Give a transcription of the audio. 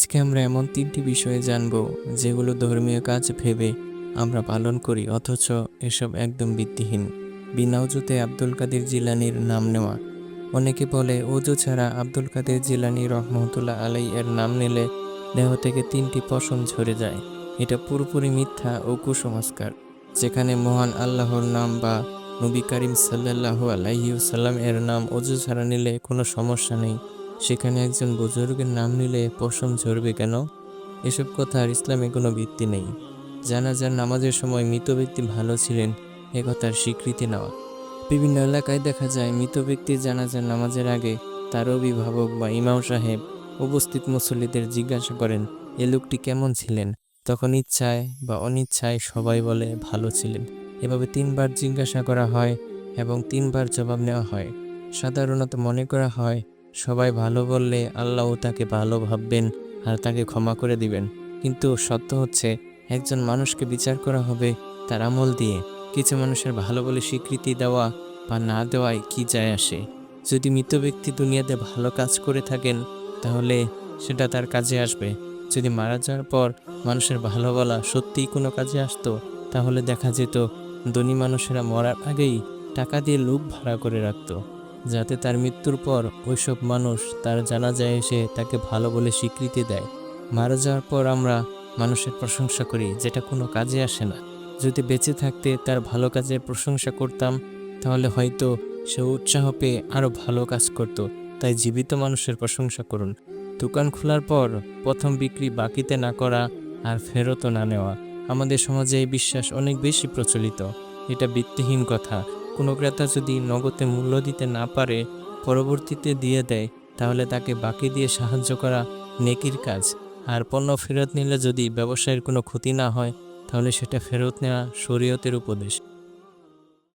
আজকে আমরা এমন তিনটি বিষয়ে জানব, যেগুলো ধর্মীয় কাজ ভেবে আমরা পালন করি, অথচ এসব একদম ভিত্তিহীন। বিনা অজুতে আব্দুল কাদের জিলানির নাম নেওয়া। অনেকে বলে, অজু ছাড়া আব্দুল কাদের জিলানি রহমতুল্লাহ আলাই এর নাম নিলে দেহ থেকে তিনটি পশম ঝরে যায়। এটা পুরোপুরি মিথ্যা ও কুসংস্কার, যেখানে মহান আল্লাহর নাম বা নবী করিম সাল্লাল্লাহু আলাইহি সাল্লাম এর নাম অজু ছাড়া নিলে কোনো সমস্যা নেই। সেখানে একজন বুজুর্গের নাম নিলে পশম ঝরবে কেন? এসব কথার ইসলামে কোনো ভিত্তি নেই। জানাজার নামাজের সময় মৃত ব্যক্তি ভালো ছিলেন, এ কথার স্বীকৃতি নেওয়া। বিভিন্ন এলাকায় দেখা যায় মৃত ব্যক্তির জানাজার নামাজের আগে তার অভিভাবক বা ইমাম সাহেব উপস্থিত মুসল্লিদের জিজ্ঞাসা করেন, এ লোকটি কেমন ছিলেন? তখন ইচ্ছায় বা অনিচ্ছায় সবাই বলে, ভালো ছিলেন। এভাবে তিনবার জিজ্ঞাসা করা হয় এবং তিনবার জবাব নেওয়া হয়। সাধারণত মনে করা হয় সবাই ভালো বললে আল্লাহ তাকে ভালো ভাববেন আর তাকে ক্ষমা করে দিবেন। কিন্তু সত্য হচ্ছে, একজন মানুষকে বিচার করা হবে তার আমল দিয়ে। কিছু মানুষের ভালো বলে স্বীকৃতি দেওয়া বা না দেওয়ায় কি যায় আসে? যদি মৃত ব্যক্তি দুনিয়াতে ভালো কাজ করে থাকেন, তাহলে সেটা তার কাজে আসবে। যদি মারা যাওয়ার পর মানুষের ভালো বলা সত্যিই কোনো কাজে আসতো, তাহলে দেখা যেত ধনী মানুষেরা মরার আগেই টাকা দিয়ে লোক ভাড়া করে রাখতো। যাতে তার মৃত্যুর পর ওইসব মানুষ তার জানাজায় এসে তাকে ভালো বলে স্বীকৃতি দেয়। মারা যাওয়ার পর আমরা মানুষের প্রশংসা করি, যেটা কোনো কাজে আসে না। যদি বেঁচে থাকতে তার ভালো কাজের প্রশংসা করতাম, তাহলে হয়তো সে উৎসাহ পেয়ে আরও ভালো কাজ করত। তাই জীবিত মানুষের প্রশংসা করুন। দোকান খোলার পর প্রথম বিক্রি বাকিতে না করা আর ফেরতও না নেওয়া। আমাদের সমাজে এই বিশ্বাস অনেক বেশি প্রচলিত। এটা ভিত্তিহীন কথা। কোনো ক্রেতা যদি নগদে মূল্য দিতে না পারে, পরবর্তীতে দিয়ে দেয়, তাহলে তাকে বাকি দিয়ে সাহায্য করা নেকির কাজ। আর পণ্য ফেরত নিলে যদি ব্যবসায়ের কোনো ক্ষতি না হয়, তাহলে সেটা ফেরত নেওয়া শরীয়তের উপদেশ।